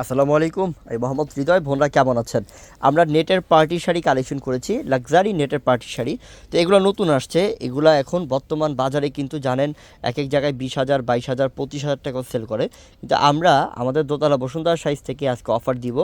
আসসালামু আলাইকুম। আমি মোহাম্মদ হৃদয়, বোনরা কেমন আছেন? আমরা নেটের পার্টি শাড়ি কালেকশন করেছি, লাক্সারি নেটের পার্টি শাড়ি। তো এগুলো নতুন আসছে, এগুলো এখন বর্তমান বাজারে কিন্তু জানেন এক এক জায়গায় বিশ হাজার, বাইশ হাজার, পঁচিশ হাজার টাকা সেল করে। কিন্তু আমরা, আমাদের দোতলা বসুন্ধরা সাইজ থেকে আজকে অফার দিব।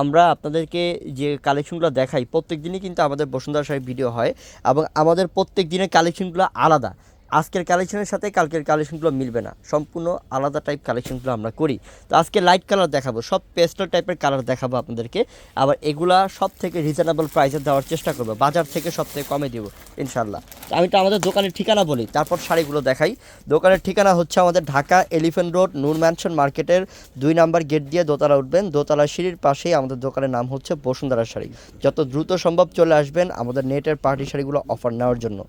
আমরা আপনাদেরকে যে কালেকশনগুলো দেখাই, প্রত্যেক দিনই কিন্তু আমাদের বসুন্ধরা সাইজ ভিডিও হয় এবং আমাদের প্রত্যেক দিনের কালেকশনগুলো আলাদা। আজকের কালেকশনের সাথে কালকের কালেকশনগুলো মিলবে না। সম্পূর্ণ আলাদা টাইপ কালেকশনগুলো আমরা করি। তো আজকে লাইট কালার দেখাবো। সব পেস্টাল টাইপের কালার দেখাবো আপনাদেরকে। আবার এগুলা সব থেকে রিজনেবল প্রাইসে দেওয়ার চেষ্টা করব। বাজার থেকে সব থেকে কমে দিব ইনশাল্লাহ আমি তো আমাদের দোকানের ঠিকানা বলি, তারপর শাড়িগুলো দেখাই। দোকানের ঠিকানা হচ্ছে আমাদের Dhaka elephant road Noor mansion মার্কেটের দুই নাম্বার গেট দিয়ে দোতলা উঠবেন। দোতলা সিঁড়ির পাশেই আমাদের দোকানের নাম হচ্ছে বসুন্ধরা শাড়ি। যত দ্রুত সম্ভব চলে আসবেন আমাদের নেটের পার্টি শাড়িগুলো অফার নেওয়ার জন্য।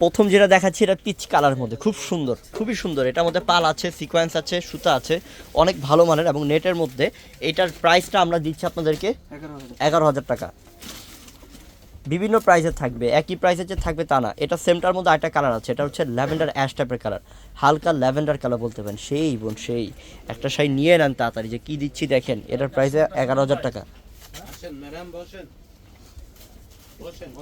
প্রথম যেটা দেখাচ্ছি এটা পিচ কালার মধ্যে। খুব সুন্দর খুবই সুন্দর। এটার মধ্যে পাল আছে সিকোয়েন্স আছে সুতা আছে অনেক ভালো মানের এবং নেটের মধ্যে এটার প্রাইসটা আমরা দিচ্ছি আপনাদেরকে এগারো হাজার। টাকা। বিভিন্ন প্রাইসে থাকবে একই প্রাইসে যে থাকবে তা না। এটা সেমটার মধ্যে একটা কালার আছে এটা হচ্ছে ল্যাভেন্ডার অ্যাশ টাইপের কালার হালকা ল্যাভেন্ডার কালার বলতে পারেন। সেই বোন সেই। একটা শাড়ি নিয়ে নেন তাড়াতাড়ি যে কি দিচ্ছি দেখেন এটার প্রাইসে এগারো হাজার টাকা। ম্যাডাম বসেন।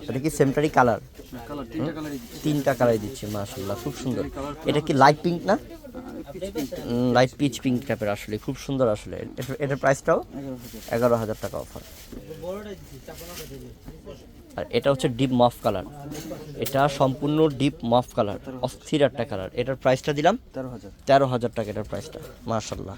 এটা কি সেমটারি কালার কালারই তিনটা কালারই দিচ্ছি। মাশাল্লাহ খুব সুন্দর। এটা কি লাইট পিঙ্ক না? লাইট পিচ পিঙ্ক টাইপের আসলে খুব সুন্দর আসলে। এটার প্রাইসটাও এগারো হাজার টাকা অফার আর এটা হচ্ছে ডিপ মফ কালার এটা সম্পূর্ণ ডিপ মফ কালার অস্থির একটা কালার এটার প্রাইসটা দিলাম তেরো হাজার। টাকা এটার প্রাইসটা মার্শাল্লাহ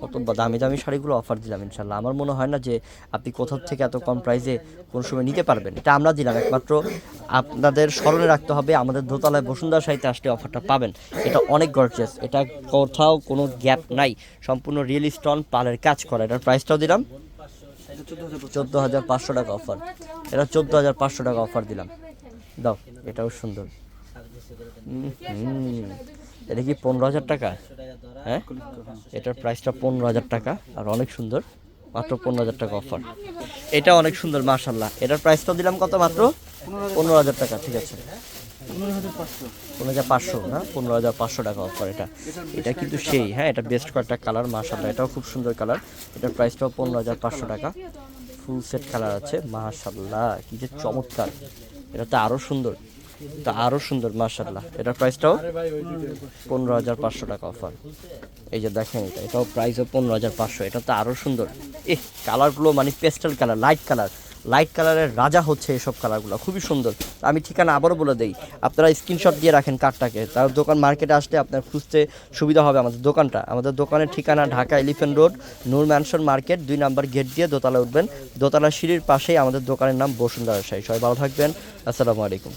কত বা- দামি দামি শাড়িগুলো অফার দিলাম ইনশাল্লাহ আমার মনে হয় না যে আপনি কোথাও থেকে এত কম প্রাইসে কোন সময় নিতে পারবেন। এটা আমরা দিলাম একমাত্র আপনাদের স্মরণে রাখতে হবে আমাদের দোতলায় বসুন্ধরা শাড়িতে আসলে অফারটা পাবেন। এটা অনেক গর্জিয়াস এটা কোথাও কোনো গ্যাপ নাই, সম্পূর্ণ রিয়েল স্টোন পালের কাজ করা। এটার প্রাইসটাও দিলাম, চোদ্দ হাজার পাঁচশো টাকা অফার এটা চোদ্দ হাজার পাঁচশো টাকা অফার দিলাম। দাও, এটাও সুন্দর। এটা কি পনেরো হাজার টাকা? হ্যাঁ এটার প্রাইসটা পনেরো হাজার টাকা, আর অনেক সুন্দর, মাত্র পনেরো হাজার টাকা অফার এটা অনেক সুন্দর মার্শাল্লাহ এটার প্রাইসটাও দিলাম কত মাত্র? পনেরো হাজার টাকা, ঠিক আছে। পনেরো হাজার পাঁচশো। না পনেরো হাজার পাঁচশো টাকা অফার এটা। এটা কিন্তু সেই হ্যাঁ? এটা বেস্ট কয়েকটা কালার এটাও খুব সুন্দর কালার এটার প্রাইসটাও পনেরো হাজার পাঁচশো টাকা। ফুল সেট কালার আছে কি যে চমৎকার। এটা তো আরও সুন্দর। তা আরও সুন্দর মার্শাল্লাহ এটার প্রাইসটাও পনেরো হাজার পাঁচশো টাকা অফার এই যে দেখেন এটা, এটাও প্রাইসও পনেরো হাজার পাঁচশো। এটা তো আরও সুন্দর। কালারগুলো মানে pastel colour light colour light কালারের রাজা হচ্ছে এসব কালারগুলো, খুবই সুন্দর। আমি ঠিকানা আবারও বলে দিই, আপনারা স্ক্রিনশট দিয়ে রাখেন কার্ডটাকে। তার দোকান মার্কেটে আসলে আপনার খুঁজতে সুবিধা হবে আমাদের দোকানটা। আমাদের দোকানের ঠিকানা Dhaka elephant road Noor mansion market, দুই নাম্বার গেট দিয়ে দোতলা উঠবেন। দোতলা সিঁড়ির পাশেই আমাদের দোকানের নাম বসুন্ধরা সাই সবাই ভালো থাকবেন। আসসালামু আলাইকুম।